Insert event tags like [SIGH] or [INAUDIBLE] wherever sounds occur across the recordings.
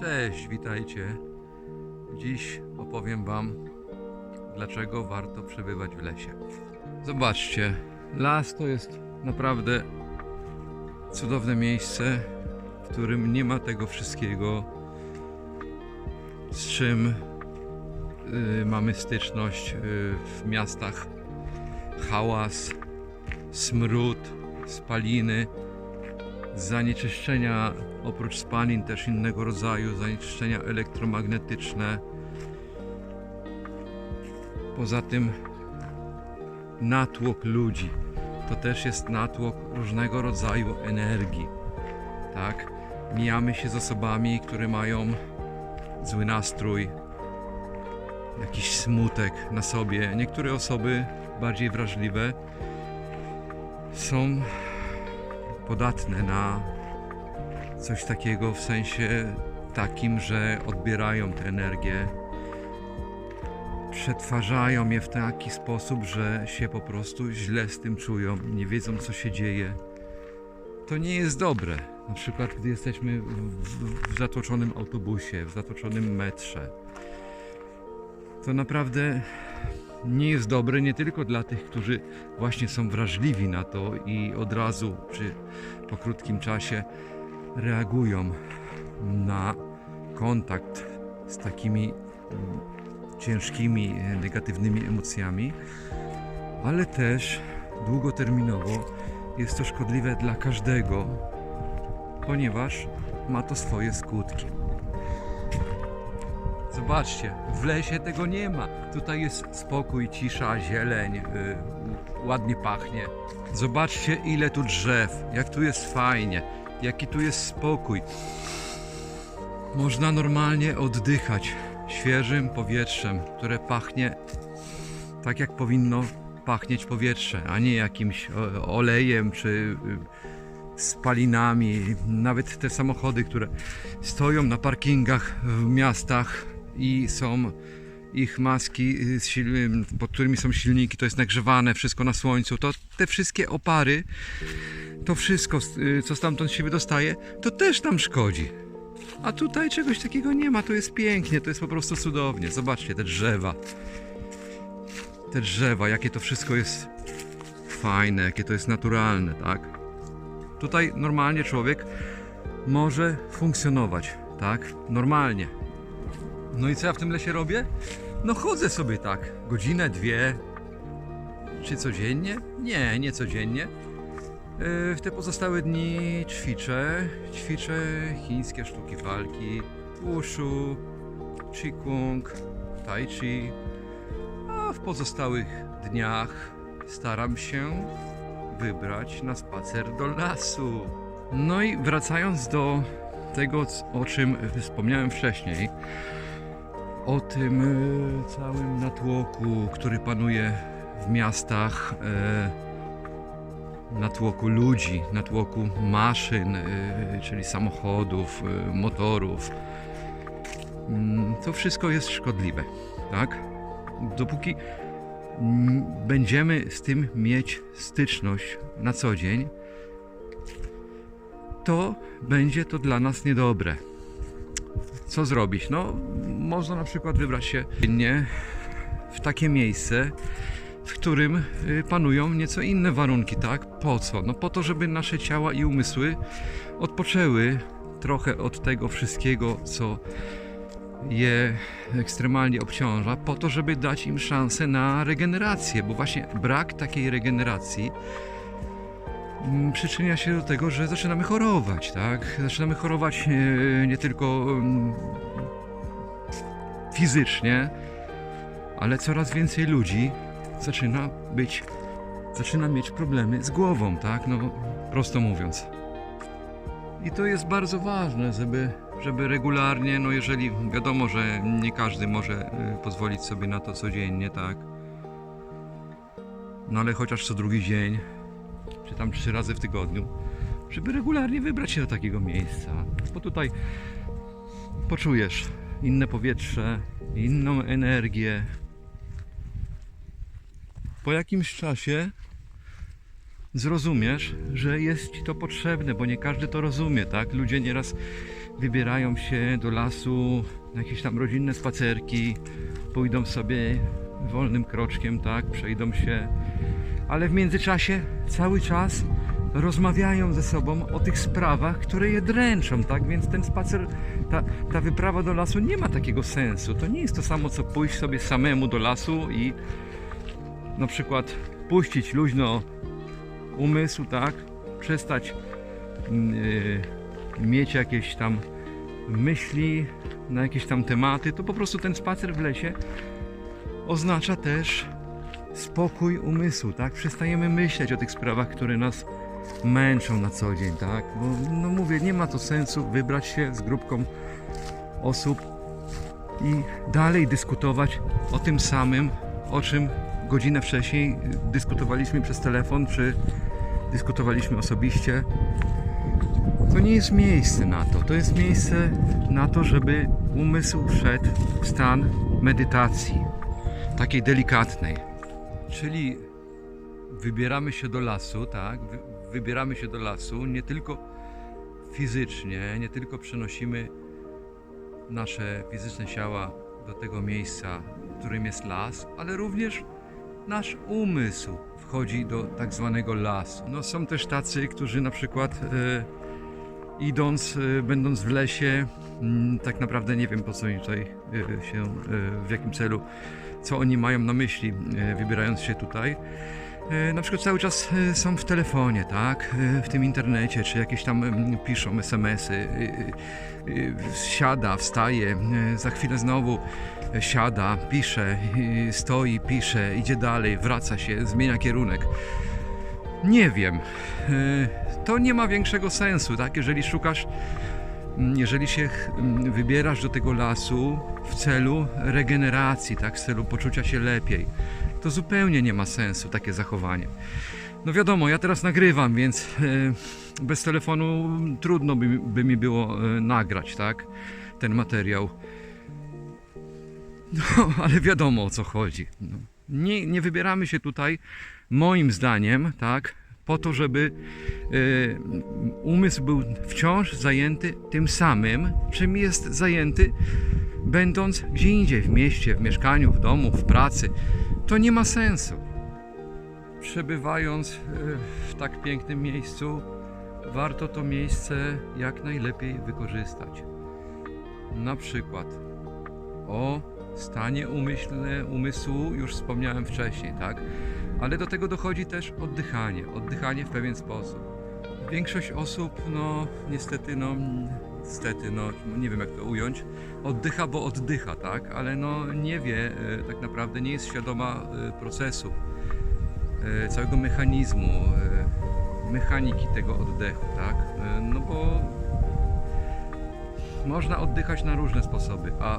Cześć, witajcie. Dziś opowiem Wam, dlaczego warto przebywać w lesie. Zobaczcie, las to jest naprawdę cudowne miejsce, w którym nie ma tego wszystkiego, z czym y, mamy styczność y, w miastach. Hałas, smród, spaliny zanieczyszczenia oprócz spalin też innego rodzaju, zanieczyszczenia elektromagnetyczne. Poza tym natłok ludzi to też jest natłok różnego rodzaju energii. Tak? Mijamy się z osobami, które mają zły nastrój, jakiś smutek na sobie. Niektóre osoby bardziej wrażliwe są podatne na coś takiego w sensie takim, że odbierają tę energię, przetwarzają je w taki sposób, że się po prostu źle z tym czują, nie wiedzą co się dzieje. To nie jest dobre. Na przykład, gdy jesteśmy w, w, w zatłoczonym autobusie, w zatłoczonym metrze. To naprawdę nie jest dobre nie tylko dla tych, którzy właśnie są wrażliwi na to i od razu przy, po krótkim czasie reagują na kontakt z takimi mm, ciężkimi, e, negatywnymi emocjami, ale też długoterminowo jest to szkodliwe dla każdego, ponieważ ma to swoje skutki. Zobaczcie, w lesie tego nie ma. Tutaj jest spokój, cisza, zieleń, y, ładnie pachnie. Zobaczcie, ile tu drzew, jak tu jest fajnie, jaki tu jest spokój. Można normalnie oddychać świeżym powietrzem, które pachnie tak, jak powinno pachnieć powietrze, a nie jakimś olejem czy y, spalinami. Nawet te samochody, które stoją na parkingach w miastach i są ich maski, y, sil- pod którymi są silniki, to jest nagrzewane, wszystko na słońcu, to te wszystkie opary, to wszystko, y, co stamtąd się wydostaje, to też nam szkodzi. A tutaj czegoś takiego nie ma, to jest pięknie, to jest po prostu cudownie. Zobaczcie te drzewa. Te drzewa, jakie to wszystko jest fajne, jakie to jest naturalne, tak? Tutaj normalnie człowiek może funkcjonować, tak? Normalnie. No i co ja w tym lesie robię? No chodzę sobie tak, godzinę, dwie. Czy codziennie? Nie, nie codziennie. Yy, W te pozostałe dni ćwiczę. Ćwiczę chińskie sztuki walki, wushu, qigong, tai chi. A w pozostałych dniach staram się wybrać na spacer do lasu. No i wracając do tego, o czym wspomniałem wcześniej, o tym e, całym natłoku, który panuje w miastach, e, natłoku ludzi, natłoku maszyn, e, czyli samochodów, motorów. Mm, To wszystko jest szkodliwe, tak? Dopóki będziemy z tym mieć styczność na co dzień, to będzie to dla nas niedobre. Co zrobić? No, można na przykład wybrać się nie w takie miejsce, w którym y, panują nieco inne warunki, tak? Po co? No po to, żeby nasze ciała i umysły odpoczęły trochę od tego wszystkiego, co je ekstremalnie obciąża, po to, żeby dać im szansę na regenerację, bo właśnie brak takiej regeneracji przyczynia się do tego, że zaczynamy chorować, tak? Zaczynamy chorować e, nie tylko mm, fizycznie, ale coraz więcej ludzi zaczyna być, zaczyna mieć problemy z głową, tak? No, prosto mówiąc. I to jest bardzo ważne, żeby, żeby regularnie, no jeżeli wiadomo, że nie każdy może y, pozwolić sobie na to codziennie, tak? No ale chociaż co drugi dzień, czy tam trzy razy w tygodniu, żeby regularnie wybrać się do takiego miejsca. Bo tutaj poczujesz inne powietrze, inną energię. Po jakimś czasie zrozumiesz, że jest ci to potrzebne, bo nie każdy to rozumie, tak? Ludzie nieraz wybierają się do lasu na jakieś tam rodzinne spacerki, pójdą sobie wolnym kroczkiem, tak, przejdą się, ale w międzyczasie cały czas rozmawiają ze sobą o tych sprawach, które je dręczą, tak? Więc ten spacer, ta, ta wyprawa do lasu nie ma takiego sensu. To nie jest to samo, co pójść sobie samemu do lasu i na przykład puścić luźno umysł, tak? Przestać yy, mieć jakieś tam myśli na jakieś tam tematy, to po prostu ten spacer w lesie oznacza też spokój umysłu, tak? Przestajemy myśleć o tych sprawach, które nas męczą na co dzień, tak? Bo no mówię, nie ma to sensu wybrać się z grupką osób i dalej dyskutować o tym samym, o czym godzinę wcześniej dyskutowaliśmy przez telefon, czy dyskutowaliśmy osobiście. To nie jest miejsce na to. To jest miejsce na to, żeby umysł wszedł w stan medytacji, takiej delikatnej. Czyli wybieramy się do lasu, tak? Wy- Wybieramy się do lasu nie tylko fizycznie, nie tylko przenosimy nasze fizyczne ciała do tego miejsca, którym jest las, ale również nasz umysł wchodzi do tak zwanego lasu. No, są też tacy, którzy na przykład e, idąc, e, będąc w lesie, mm, tak naprawdę nie wiem po co oni tutaj e, się, e, w jakim celu, co oni mają na myśli, e, wybierając się tutaj. E, Na przykład cały czas e, są w telefonie, tak? W tym internecie, czy jakieś tam mm, piszą SMS-y. Siada, wstaje, za chwilę znowu siada, pisze, stoi, pisze, idzie dalej, wraca się, zmienia kierunek. Nie wiem. To nie ma większego sensu, tak? Jeżeli szukasz, jeżeli się mm, wybierasz do tego lasu w celu regeneracji, tak? W celu poczucia się lepiej to zupełnie nie ma sensu takie zachowanie. No wiadomo, ja teraz nagrywam, więc e, bez telefonu trudno by, by mi było e, nagrać, tak? Ten materiał. No, [LAUGHS] ale wiadomo o co chodzi. No. Nie, nie wybieramy się tutaj, moim zdaniem, tak? Po to, żeby e, umysł był wciąż zajęty tym samym, czym jest zajęty, będąc gdzie indziej, w mieście, w mieszkaniu, w domu, w pracy to nie ma sensu. Przebywając e, w tak pięknym miejscu, warto to miejsce jak najlepiej wykorzystać. Na przykład o stanie umyślne, umysłu już wspomniałem wcześniej, tak? Ale do tego dochodzi też oddychanie, oddychanie w pewien sposób. Większość osób, no niestety, no niestety, no nie wiem jak to ująć, oddycha, bo oddycha, tak? Ale no nie wie e, tak naprawdę, nie jest świadoma e, procesu, e, całego mechanizmu, mechaniki tego oddechu, tak? No bo można oddychać na różne sposoby, a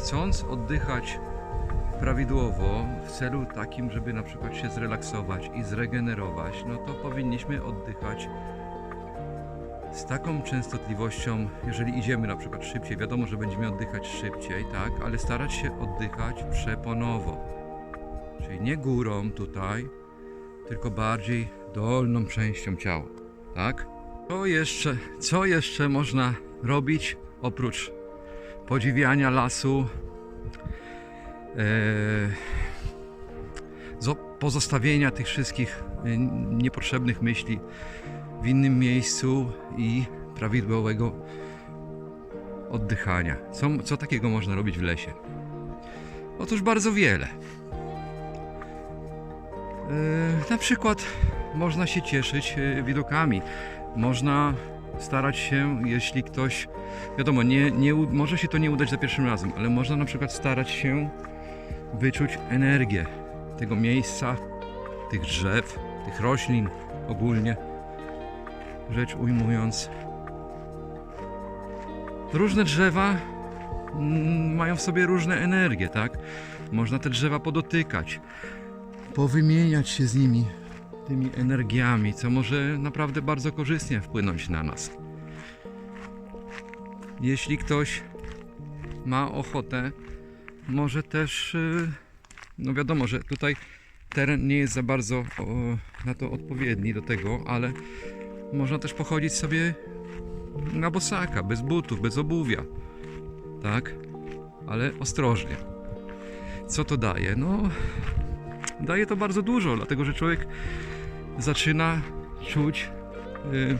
chcąc oddychać prawidłowo w celu takim, żeby na przykład się zrelaksować i zregenerować, no to powinniśmy oddychać z taką częstotliwością, jeżeli idziemy na przykład szybciej, wiadomo, że będziemy oddychać szybciej, tak, ale starać się oddychać przeponowo. Czyli nie górą tutaj, tylko bardziej dolną częścią ciała, tak? Co jeszcze, co jeszcze można robić oprócz podziwiania lasu, e, zo- pozostawienia tych wszystkich e, niepotrzebnych myśli w innym miejscu i prawidłowego oddychania. Co, co takiego można robić w lesie? Otóż bardzo wiele. E, na przykład można się cieszyć widokami. Można starać się, jeśli ktoś, wiadomo, nie, nie, może się to nie udać za pierwszym razem, ale można na przykład starać się wyczuć energię tego miejsca, tych drzew, tych roślin ogólnie rzecz ujmując. Różne drzewa mm, mają w sobie różne energie, tak? Można te drzewa podotykać, powymieniać się z nimi tymi energiami, co może naprawdę bardzo korzystnie wpłynąć na nas. Jeśli ktoś ma ochotę, może też, y, no wiadomo, że tutaj teren nie jest za bardzo na to odpowiedni do tego, ale można też pochodzić sobie na bosaka, bez butów, bez obuwia. Tak? Ale ostrożnie. Co to daje? No, daje to bardzo dużo, dlatego że człowiek zaczyna czuć y,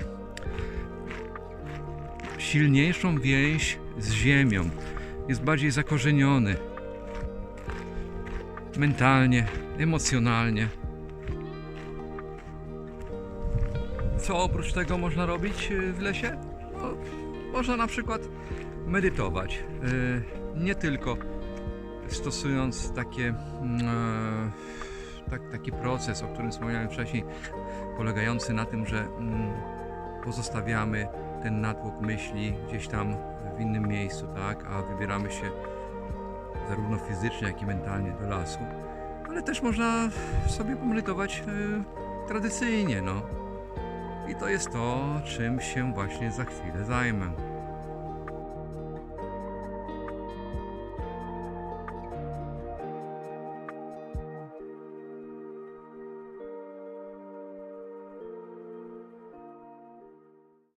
silniejszą więź z ziemią. Jest bardziej zakorzeniony mentalnie, emocjonalnie. Co oprócz tego można robić y, w lesie? No, można na przykład medytować. Y, Nie tylko stosując takie, mm, e, tak, taki proces, o którym wspomniałem wcześniej, polegający na tym, że mm, pozostawiamy ten natłok myśli gdzieś tam w innym miejscu, tak, a wybieramy się zarówno fizycznie, jak i mentalnie do lasu. Ale też można sobie pomedytować y, tradycyjnie, no. I to jest to, czym się właśnie za chwilę zajmę.